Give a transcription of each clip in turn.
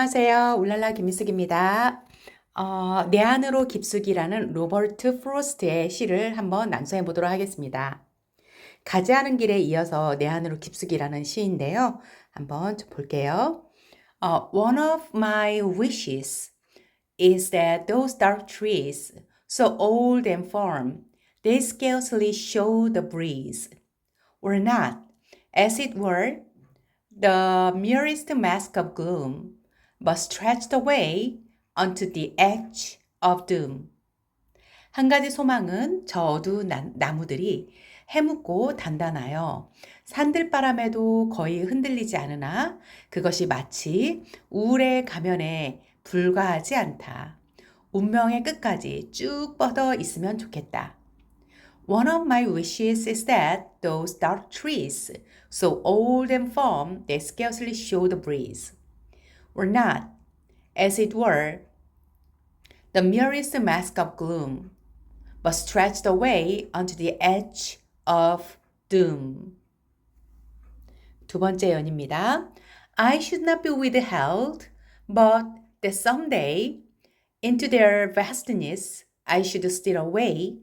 안녕하세요. 울랄라 김미숙입니다. 어, 내 안으로 깊숙이라는 로버트 프로스트의 시를 한번 낭송해 보도록 하겠습니다. 가지 않은 길에 이어서 내 안으로 깊숙이라는 시인데요. 한번 좀 볼게요. 어, One of my wishes is that those dark trees, so old and firm, they scarcely show the breeze, were not, as it were, the merest mask of gloom, but stretched away unto the edge of doom. 한 가지 소망은 저 어두운 나- 나무들이 해묵고 단단하여 산들바람에도 거의 흔들리지 않으나 그것이 마치 우울의 가면에 불과하지 않다. 운명의 끝까지 쭉 뻗어 있으면 좋겠다. One of my wishes is that those dark trees, so old and firm they scarcely show the breeze, were not, as it were, the merest mask of gloom, but stretched away unto the edge of doom. 두 번째 연입니다. I should not be withheld, but that someday, into their vastness, I should steal away,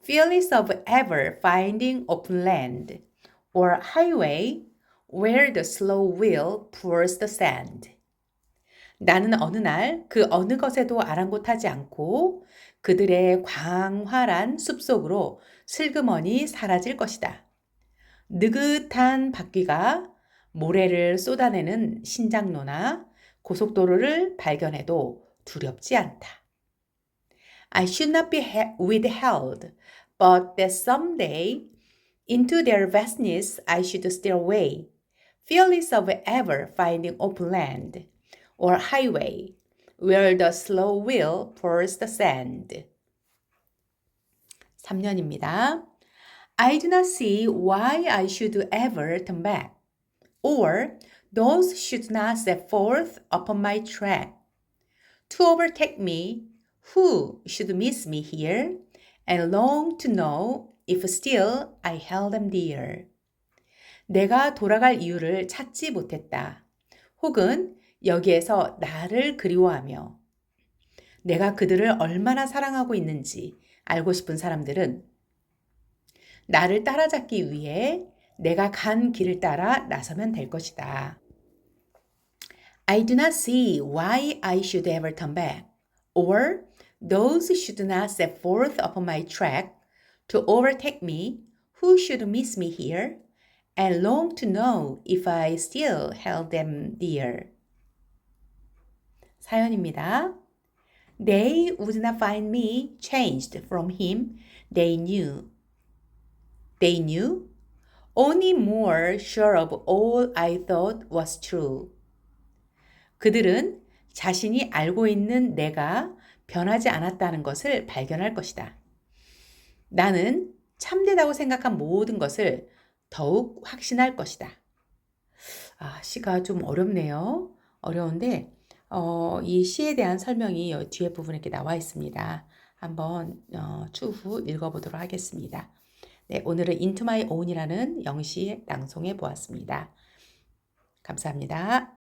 fearless of ever finding open land, or highway where the slow wheel pours the sand. 나는 어느 날 그 어느 것에도 아랑곳하지 않고 그들의 광활한 숲속으로 슬그머니 사라질 것이다. 느긋한 바퀴가 모래를 쏟아내는 신장로나 고속도로를 발견해도 두렵지 않다. I should not be he- withheld, but that someday into their vastness I should steal away, fearless of ever finding open land or highway where the slow wheel pours the sand. 3년입니다. I do not see why I should ever turn back, or those should not set forth upon my track to overtake me who should miss me here and long to know if still I held them dear. 내가 돌아갈 이유를 찾지 못했다. 혹은 여기에서 나를 그리워하며 내가 그들을 얼마나 사랑하고 있는지 알고 싶은 사람들은 나를 따라잡기 위해 내가 간 길을 따라 나서면 될 것이다. I do not see why I should ever turn back, or those should not set forth upon my track to overtake me who should miss me here and long to know if I still held them dear. 사연입니다. They would not find me changed from him they knew. They knew? Only more sure of all I thought was true. 그들은 자신이 알고 있는 내가 변하지 않았다는 것을 발견할 것이다. 나는 참되다고 생각한 모든 것을 더욱 확신할 것이다. 아, 시가 좀 어렵네요. 어려운데, 어, 이 시에 대한 설명이 여 뒤에 부분에 이렇게 나와 있습니다. 한번 어, 추후 읽어보도록 하겠습니다. 네, 오늘은 Into My Own이라는 영시 낭송해 보았습니다. 감사합니다.